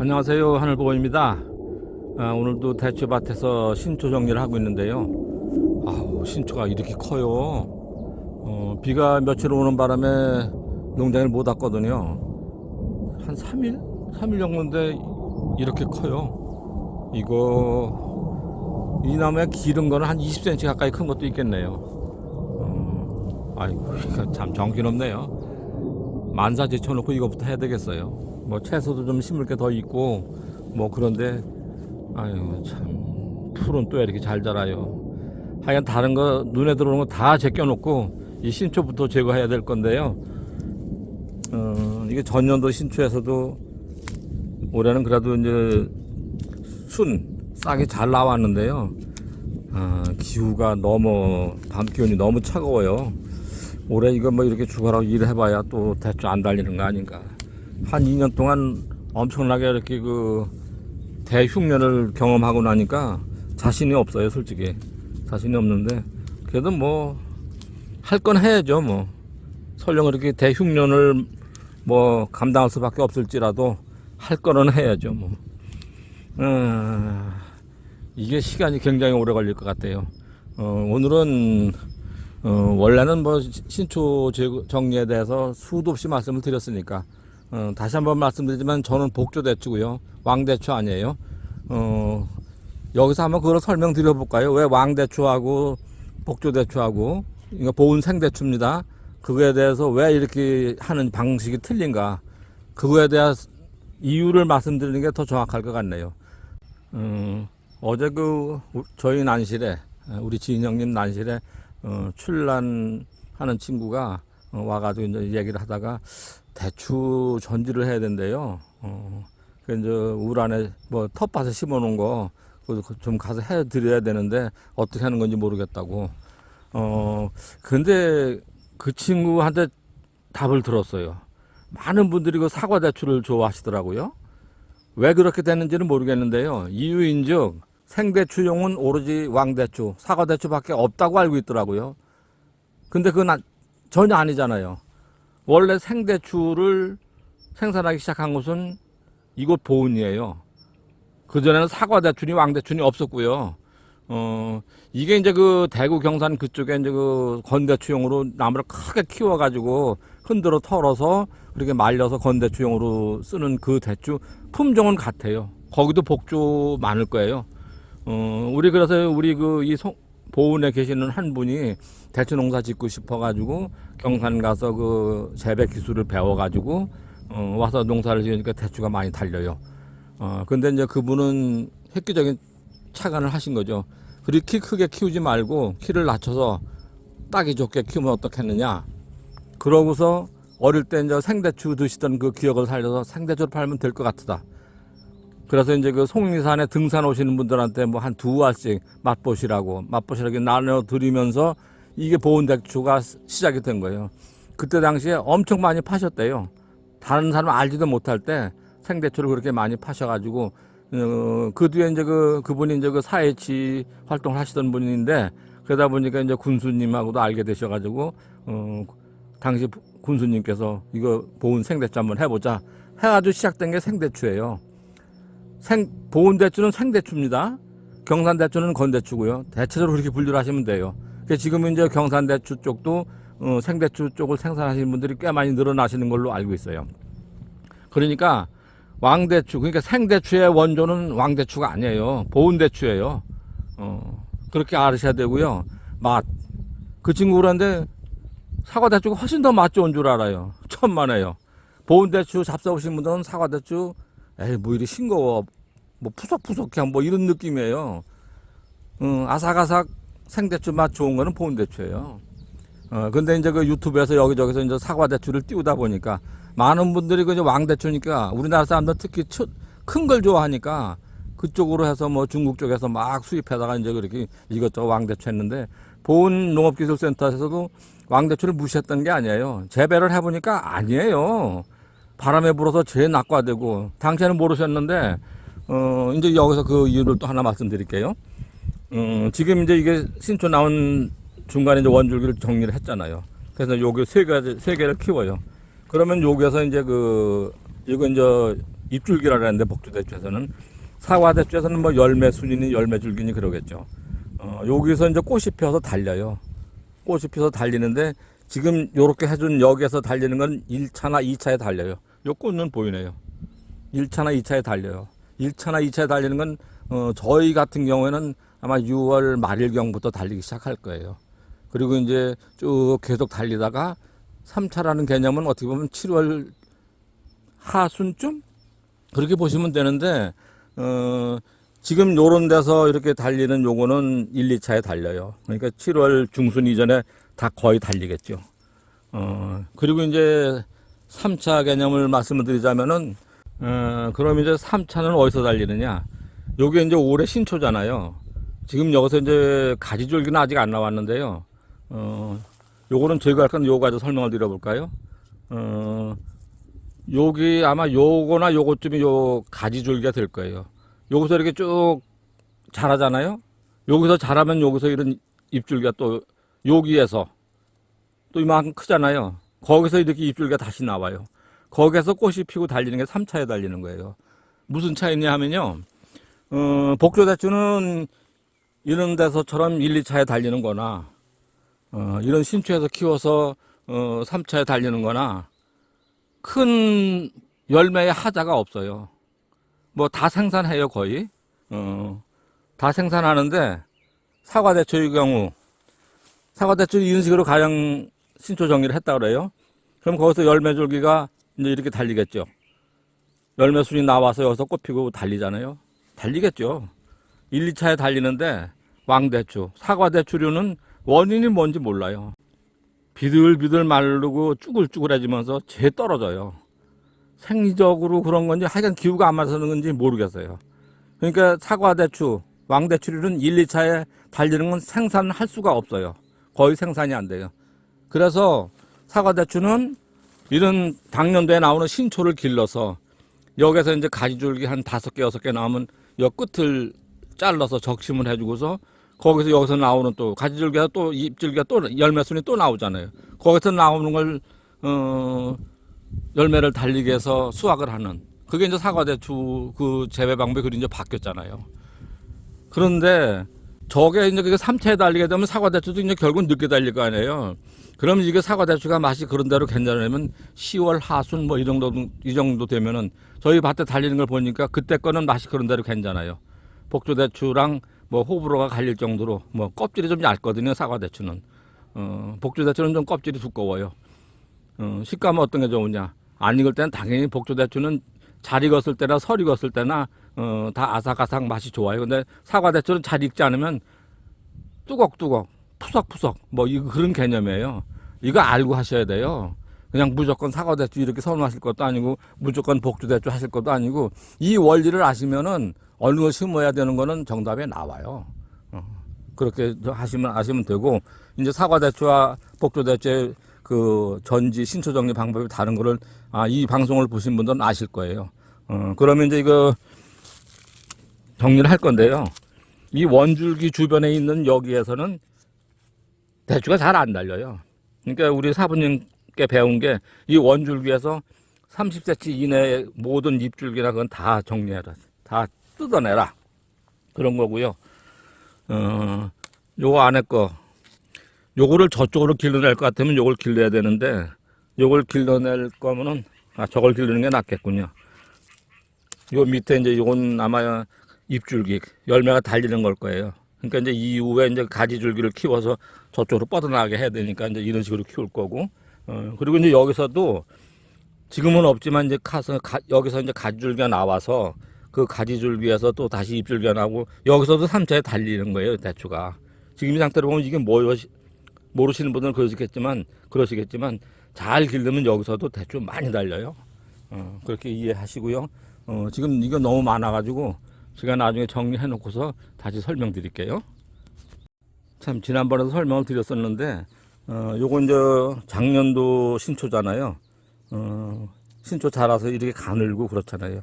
안녕하세요. 하늘보고입니다. 아, 오늘도 대추밭에서 신초 정리를 하고 있는데요. 아우 신초가 이렇게 커요. 어, 비가 며칠 오는 바람에 농장을 못 왔거든요. 한 3일? 3일 정도인데 이렇게 커요. 이거 이 나무에 기른 거는 한 20cm 가까이 큰 것도 있겠네요. 어, 아이고 참 정신없네요 만사 제쳐놓고 이거부터 해야 되겠어요? 뭐 채소도 좀 심을 게 더 있고 뭐 그런데 아유 참 풀은 또 이렇게 잘 자라요. 하여간 다른 거 눈에 들어오는 거 다 제껴놓고 이 신초부터 제거해야 될 건데요. 어 이게 전년도 신초에서도 올해는 그래도 이제 순 싹이 잘 나왔는데요. 아 기후가 너무 밤 기온이 너무 차가워요 올해 이거 뭐 이렇게 죽어라고 일을 해봐야 또 대추 안 달리는 거 아닌가 한 2년 동안 엄청나게 이렇게 그 대흉년을 경험하고 나니까 자신이 없어요, 솔직히. 자신이 없는데 그래도 뭐 할 건 해야죠, 뭐. 설령 그렇게 대흉년을 뭐 감당할 수밖에 없을지라도 할 거는 해야죠, 뭐. 어, 이게 시간이 굉장히 오래 걸릴 것 같아요. 어, 오늘은 어, 원래는 뭐 신초 정리에 대해서 수도 없이 말씀을 드렸으니까 어, 다시 한번 말씀드리지만 저는 복조 대추고요. 왕대추 아니에요. 어, 여기서 한번 그걸 설명드려 볼까요? 왜 왕대추하고 복조 대추하고 이거 보온 생대추입니다. 그거에 대해서 왜 이렇게 하는 방식이 틀린가? 그거에 대한 이유를 말씀드리는 게 더 정확할 것 같네요. 음, 어제 그 우- 저희 난실에 우리 지인 형님 난실에 어, 출란하는 친구가 어, 와가지고 이제 얘기를 하다가 대추 전지를 해야 된대요. 어, 그 이제 울 안에 뭐 텃밭에 심어놓은 거, 좀 가서 해드려야 되는데 어떻게 하는 건지 모르겠다고. 어, 근데 그 친구한테 답을 들었어요. 많은 분들이 그 사과 대추를 좋아하시더라고요. 왜 그렇게 됐는지는 모르겠는데요. 이유인즉 생대추용은 오로지 왕대추, 사과대추밖에 없다고 알고 있더라고요. 근데 그건 아- 전혀 아니잖아요. 원래 생대추를 생산하기 시작한 곳은 이곳 보은이에요. 그전에는 사과대추니 왕대추니 없었고요. 어, 이게 이제 그 대구 경산 그쪽에 이제 그 건대추용으로 나무를 크게 키워가지고 흔들어 털어서 그렇게 말려서 건대추용으로 쓰는 그 대추 품종은 같아요. 거기도 복조 많을 거예요. 어, 우리 그래서 우리 그 이 보은에 계시는 한 분이 대추 농사 짓고 싶어가지고 경산 가서 그 재배 기술을 배워가지고 어, 와서 농사를 지으니까 대추가 많이 달려요. 어, 근데 이제 그분은 획기적인 착안을 하신 거죠. 그리 키 크게 키우지 말고 키를 낮춰서 딱이 좋게 키우면 어떻겠느냐. 그러고서 어릴 때 이제 생대추 드시던 그 기억을 살려서 생대추를 팔면 될 것 같다. 그래서 이제 그 송리산에 등산 오시는 분들한테 뭐 한 두 알씩 맛보시라고 맛보시라고 나눠 드리면서 이게 보온대추가 시작이 된 거예요. 그때 당시에 엄청 많이 파셨대요. 다른 사람 알지도 못할 때 생대추를 그렇게 많이 파셔가지고 어, 그 뒤에 이제 그 그분이 이제 그 사회치 활동을 하시던 분인데 그러다 보니까 이제 군수님하고도 알게 되셔가지고 어, 당시 군수님께서 이거 보온 생대추 한번 해보자 해가지고 시작된 게 생대추예요. 생 보온 대추는 생대추입니다. 경산 대추는 건대추고요. 대체적으로 그렇게 분류를 하시면 돼요. 그래서 지금 이제 경산 대추 쪽도 어, 생대추 쪽을 생산하시는 분들이 꽤 많이 늘어나시는 걸로 알고 있어요. 그러니까 왕대추 그러니까 생대추의 원조는 왕대추가 아니에요. 보온대추예요. 어, 그렇게 알으셔야 되고요. 맛. 그 친구 그런데 사과대추가 훨씬 더 맛 좋은 줄 알아요. 천만에요. 보온대추 잡숴보신 분들은 사과대추 에이 뭐 이리 싱거워. 뭐 푸석푸석해 뭐 이런 느낌이에요. 음, 아삭아삭 생대추 맛 좋은 거는 보온대추예요. 어 근데 이제 그 유튜브에서 여기저기서 이제 사과대추를 띄우다 보니까 많은 분들이 그 이제 왕대추니까 우리나라 사람들 특히 큰 걸 좋아하니까 그쪽으로 해서 뭐 중국 쪽에서 막 수입해다가 이제 그렇게 이것저것 왕대추 했는데 보온 농업기술센터에서도 왕대추를 무시했던 게 아니에요. 재배를 해보니까 아니에요 바람에 불어서 제일 낙과되고 당시에는 모르셨는데 어 이제 여기서 그 이유를 또 하나 말씀드릴게요. 음 지금 이제 이게 신초 나온 중간에 이제 원줄기를 정리를 했잖아요. 그래서 여기 세 가지 세 개를 키워요. 그러면 여기에서 이제 그 이거 이제 잎줄기라 그랬는데 복주 대추에서는 사과 대추에서는 뭐 열매 순이니 열매 줄기니 그러겠죠. 어, 여기서 이제 꽃이 피어서 달려요. 꽃이 피어서 달리는데 지금 요렇게 해준 여기에서 달리는 건 1차나 2차에 달려요. 요 꽃은 보이네요. 1차나 2차에 달려요. 1차나 2차에 달리는 건 어, 저희 같은 경우에는 아마 6월 말일경부터 달리기 시작할 거예요. 그리고 이제 쭉 계속 달리다가 3차라는 개념은 어떻게 보면 7월 하순쯤 그렇게 보시면 되는데 어, 지금 요런 데서 이렇게 달리는 요거는 1, 2차에 달려요. 그러니까 7월 중순 이전에 다 거의 달리겠죠. 어, 그리고 이제 3차 개념을 말씀을 드리자면은 어, 그럼 이제 3차는 어디서 달리느냐? 요게 이제 올해 신초잖아요. 지금 여기서 이제 가지줄기는 아직 안 나왔는데요. 어, 요거는 저희가 약간 요거 가지고 설명을 드려볼까요? 어, 여기 아마 요거나 요것쯤이 요 가지줄기가 될 거예요. 여기서 이렇게 쭉 자라잖아요. 여기서 자라면 여기서 이런 잎줄기가 또 여기에서 또 이만큼 크잖아요. 거기서 이렇게 잎줄기가 다시 나와요. 거기에서 꽃이 피고 달리는 게 3차에 달리는 거예요. 무슨 차이냐 하면요. 어, 복조대추는 이런 데서처럼 1, 2차에 달리는 거나 어, 이런 신초에서 키워서 어, 3차에 달리는 거나 큰 열매의 하자가 없어요. 뭐 다 생산해요, 거의. 어, 다 생산하는데 사과대추의 경우 사과대추 이런 식으로 가령 신초 정리를 했다 그래요. 그럼 거기서 열매 줄기가 이제 이렇게 달리겠죠. 열매 순이 나와서 여기서 꽃 피고 달리잖아요. 달리겠죠. 1, 2차에 달리는데 왕대추, 사과대추류는 원인이 뭔지 몰라요. 비들비들 마르고 쭈글쭈글해지면서 재 떨어져요. 생리적으로 그런 건지 하여간 기후가 안 맞아서 그런 건지 모르겠어요. 그러니까 사과대추, 왕대추류는 1, 2차에 달리는 건 생산할 수가 없어요. 거의 생산이 안 돼요. 그래서 사과대추는 이런 당년도에 나오는 신초를 길러서 여기서 이제 가지줄기 한 다섯 개 여섯 개 나오면 여 끝을 잘라서 적심을 해주고서 거기서 여기서 나오는 또 가지줄기가 또 잎줄기가 또 열매순이 또 나오잖아요. 거기서 나오는 걸 어, 열매를 달리게 해서 수확을 하는 그게 이제 사과대추 그 재배 방법이 그리 이제 바뀌었잖아요. 그런데 저게 이제 그게 3차에 달리게 되면 사과대추도 이제 결국 늦게 달릴 거 아니에요. 그럼 이게 사과 대추가 맛이 그런 대로 괜찮으면 10월 하순 뭐 이 정도 이 정도 되면은 저희 밭에 달리는 걸 보니까 그때 거는 맛이 그런 대로 괜찮아요. 복조 대추랑 뭐 호불호가 갈릴 정도로 뭐 껍질이 좀 얇거든요 사과 대추는. 어, 복조 대추는 좀 껍질이 두꺼워요. 어, 식감은 어떤 게 좋으냐? 안 익을 때는 당연히 복조 대추는 잘 익었을 때나 설 익었을 때나 어, 다 아삭아삭 맛이 좋아요. 근데 사과 대추는 잘 익지 않으면 뚜걱뚜걱 푸석푸석 뭐 이거 그런 개념이에요. 이거 알고 하셔야 돼요. 그냥 무조건 사과 대추 이렇게 선호하실 것도 아니고 무조건 복주 대추 하실 것도 아니고 이 원리를 아시면은 어느 거 심어야 되는 거는 정답에 나와요. 어, 그렇게 하시면 아시면 되고 이제 사과 대추와 복주 대추의 그 전지 신초 정리 방법이 다른 거를 아, 이 방송을 보신 분들은 아실 거예요. 어, 그러면 이제 이거 정리를 할 건데요. 이 원줄기 주변에 있는 여기에서는 대추가 잘 안 달려요. 그러니까 우리 사부님께 배운 게 이 원줄기에서 30cm 이내의 모든 잎줄기나 그건 다 정리해라. 다 뜯어내라. 그런 거고요. 어, 요거 안에 거. 요거를 저쪽으로 길러낼 것 같으면 요걸 길러야 되는데 요걸 길러낼 거면은 아 저걸 길르는 게 낫겠군요. 요 밑에 이제 요건 아마 잎줄기 열매가 달리는 걸 거예요. 그러니까 이제 이후에 이제 가지 줄기를 키워서 저쪽으로 뻗어나가게 해야 되니까 이제 이런 식으로 키울 거고. 어, 그리고 이제 여기서도 지금은 없지만 이제 가서 가, 여기서 이제 가지 줄기가 나와서 그 가지 줄기에서 또 다시 잎줄기가 나오고 여기서도 삼차에 달리는 거예요 대추가. 지금 이 상태로 보면 이게 뭐 모르시는 분들은 그러시겠지만 그러시겠지만 잘 기르면 여기서도 대추 많이 달려요. 어, 그렇게 이해하시고요. 어, 지금 이거 너무 많아가지고 제가 나중에 정리해 놓고서 다시 설명드릴게요. 참 지난번에도 설명을 드렸었는데 어, 요건 이제 작년도 신초잖아요. 어, 신초 자라서 이렇게 가늘고 그렇잖아요.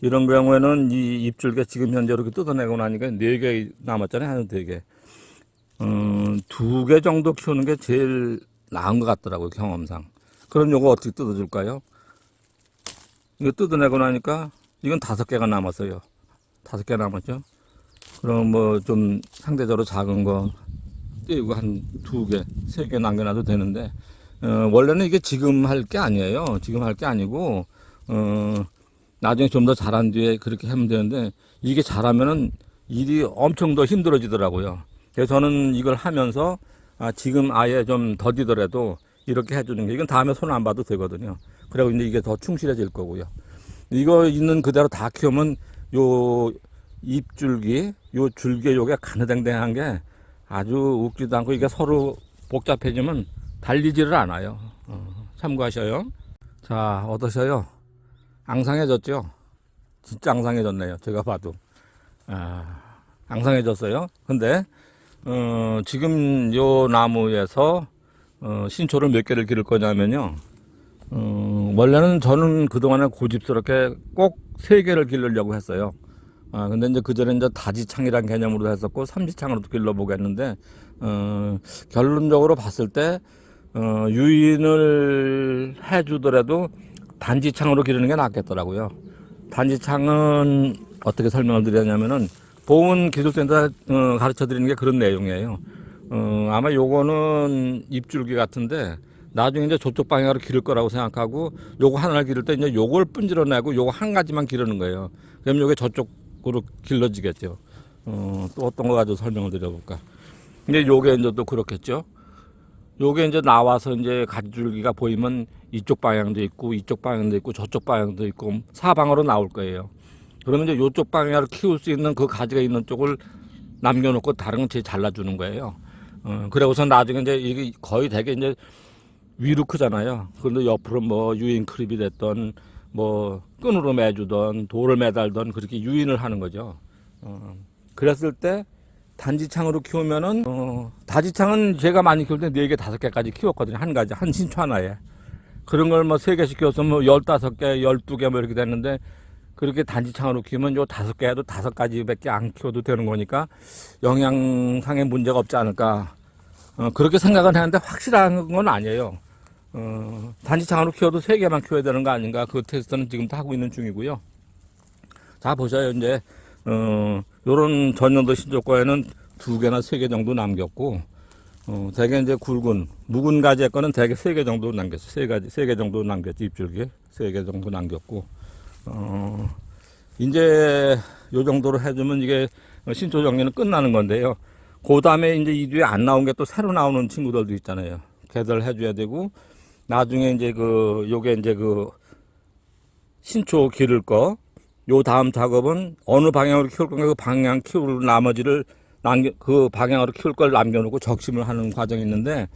이런 경우에는 이 잎줄기 지금 현재 이렇게 뜯어내고 나니까 네 개 남았잖아요. 한 네 개. 음, 두 개 정도 키우는 게 제일 나은 것 같더라고요, 경험상. 그럼 요거 어떻게 뜯어줄까요? 이거 뜯어내고 나니까 이건 다섯 개가 남았어요. 다섯 개 남았죠. 그럼 뭐 좀 상대적으로 작은 거 띄우고 한 두 개, 세 개 남겨놔도 되는데 어, 원래는 이게 지금 할 게 아니에요. 지금 할 게 아니고 어, 나중에 좀더 잘한 뒤에 그렇게 하면 되는데 이게 잘하면은 일이 엄청 더 힘들어지더라고요. 그래서 저는 이걸 하면서 아, 지금 아예 좀 더디더라도 이렇게 해주는 게 이건 다음에 손 안 봐도 되거든요. 그리고 이제 이게 더 충실해질 거고요. 이거 있는 그대로 다 키우면 요 잎줄기, 요 줄기 요게 가느댕댕한 게 아주 웃기도 않고 이게 서로 복잡해지면 달리지를 않아요. 어, 참고하셔요. 자, 어떠셔요? 앙상해졌죠? 진짜 앙상해졌네요. 제가 봐도. 아, 앙상해졌어요. 근데, 어, 지금 요 나무에서, 어, 신초를 몇 개를 기를 거냐면요. 어, 원래는 저는 그동안에 고집스럽게 꼭 세 개를 기르려고 했어요. 아, 근데 이제 그전에 이제 다지창이란 개념으로 했었고, 삼지창으로도 길러보겠는데, 어, 결론적으로 봤을 때, 어, 유인을 해주더라도 단지창으로 기르는 게 낫겠더라고요. 단지창은 어떻게 설명을 드리냐면은, 보훈 기술센터 어, 가르쳐 드리는 게 그런 내용이에요. 어, 아마 요거는 입줄기 같은데, 나중에 이제 저쪽 방향으로 기를 거라고 생각하고 요거 하나를 기를 때 이제 요걸 분질러내고 요거 한 가지만 기르는 거예요. 그럼 요게 저쪽으로 길러지겠죠. 어, 또 어떤 거 가지고 설명을 드려볼까. 근데 요게 이제 또 그렇겠죠. 요게 이제 나와서 이제 가지줄기가 보이면 이쪽 방향도 있고 이쪽 방향도 있고 저쪽 방향도 있고 사방으로 나올 거예요. 그러면 이제 요쪽 방향으로 키울 수 있는 그 가지가 있는 쪽을 남겨놓고 다른 건제 잘라주는 거예요. 어, 그러고서 나중에 이제 이게 거의 되게 이제 위로 크잖아요. 그런데 옆으로 뭐 유인 크립이 됐던 뭐 끈으로 매주던 돌을 매달던 그렇게 유인을 하는 거죠. 어, 그랬을 때 단지창으로 키우면은 어, 다지창은 제가 많이 키울 때 네 개 다섯 개까지 키웠거든요. 한 가지 한 신초 하나에 그런 걸 뭐 세 개씩 키워서 뭐 열다섯 개, 열두 개 뭐 이렇게 됐는데 그렇게 단지창으로 키우면 요 다섯 개도 다섯 가지밖에 안 키워도 되는 거니까 영양상의 문제가 없지 않을까 어, 그렇게 생각은 하는데 확실한 건 아니에요. 어, 단지창으로 키워도 세 개만 키워야 되는 거 아닌가 그 테스트는 지금도 하고 있는 중이고요. 자 보셔요 이제 어, 요런 전년도 신조과에는 두 개나 세 개 정도 남겼고 어, 대개 이제 굵은 묵은 가지의 거는 대개 세 개 정도 남겼어 세 가지 세 개 정도 남겼지 입줄기 세 개 정도 남겼고 어, 이제 요 정도로 해주면 이게 신초 정리는 끝나는 건데요. 그 다음에 이제 이 뒤에 안 나온 게 또 새로 나오는 친구들도 있잖아요. 개들 해줘야 되고, 나중에 이제 그, 요게 이제 그, 신초 기를 거, 요 다음 작업은 어느 방향으로 키울 건가 그 방향 키울 나머지를 남겨, 그 방향으로 키울 걸 남겨놓고 적심을 하는 과정이 있는데,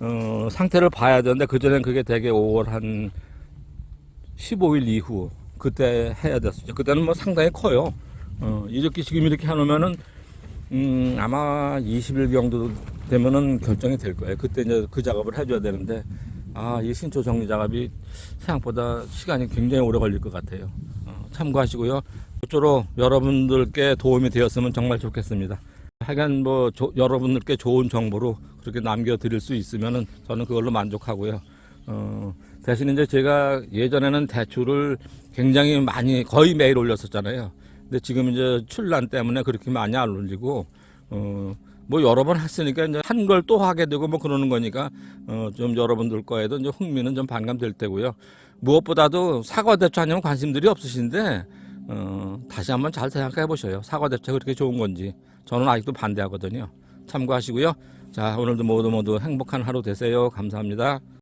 어, 상태를 봐야 되는데, 그전엔 그게 되게 5월 한 15일 이후, 그때 해야 됐었죠. 그때는 뭐 상당히 커요. 어, 이렇게 지금 이렇게 해놓으면은, 음, 아마 20일 정도 되면은 결정이 될 거예요. 그때 이제 그 작업을 해줘야 되는데, 아, 이 신초 정리 작업이 생각보다 시간이 굉장히 오래 걸릴 것 같아요. 어, 참고하시고요. 모쪼록 여러분들께 도움이 되었으면 정말 좋겠습니다. 하여간 뭐, 조- 여러분들께 좋은 정보로 그렇게 남겨드릴 수 있으면은 저는 그걸로 만족하고요. 어, 대신 이제 제가 예전에는 대출을 굉장히 많이, 거의 매일 올렸었잖아요. 근데 지금 이제 출란 때문에 그렇게 많이 안 올리고 어 뭐 여러 번 했으니까 이제 한 걸 또 하게 되고 뭐 그러는 거니까 어 좀 여러분들 거에도 이제 흥미는 좀 반감될 때고요. 무엇보다도 사과 대추 하냐면 관심들이 없으신데 어 다시 한번 잘 생각해 보셔요. 사과 대추 그렇게 좋은 건지 저는 아직도 반대하거든요. 참고하시고요. 자 오늘도 모두 모두 행복한 하루 되세요. 감사합니다.